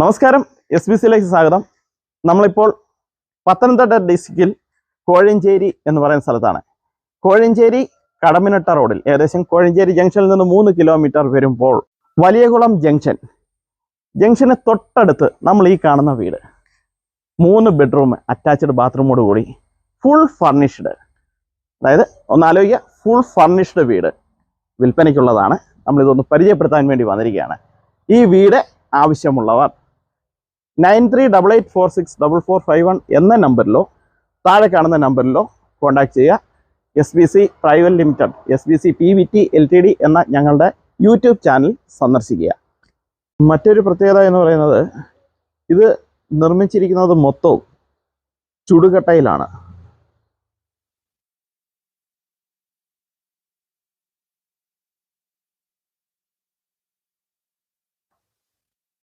നമസ്കാരം S B സിയിലേക്ക് സ്വാഗതം. നമ്മളിപ്പോൾ പത്തനംതിട്ട ഡിസ്ട്രിക്റ്റിൽ കോഴഞ്ചേരി എന്ന് പറയുന്ന സ്ഥലത്താണ്. കോഴഞ്ചേരി കടമിനട്ട റോഡിൽ ഏകദേശം കോഴഞ്ചേരി ജംഗ്ഷനിൽ നിന്ന് മൂന്ന് കിലോമീറ്റർ വരുമ്പോൾ വലിയകുളം ജംഗ്ഷൻ ജംഗ്ഷന് തൊട്ടടുത്ത് നമ്മൾ ഈ കാണുന്ന വീട്. മൂന്ന് ബെഡ്റൂം അറ്റാച്ച്ഡ് ബാത്റൂമോട് കൂടി ഫുൾ ഫർണിഷ്ഡ് അതായത് ഒന്നാലോചിക്കുക ഫുൾ ഫർണിഷ്ഡ് വീട് വിൽപ്പനയ്ക്കുള്ളതാണ്. നമ്മളിതൊന്ന് പരിചയപ്പെടുത്താൻ വേണ്ടി വന്നിരിക്കുകയാണ്. ഈ വീട് ആവശ്യമുള്ളവർ nine three double eight four six double four five one എന്ന നമ്പറിലോ താഴെ കാണുന്ന നമ്പറിലോ കോൺടാക്ട് ചെയ്യുക. S B C private limited S B C P V T L T D എന്ന ഞങ്ങളുടെ യൂട്യൂബ് ചാനൽ സന്ദർശിക്കുക. മറ്റൊരു പ്രത്യേകത എന്ന് പറയുന്നത് ഇത് നിർമ്മിച്ചിരിക്കുന്നത് മൊത്തവും ചുടുകട്ടയിലാണ്.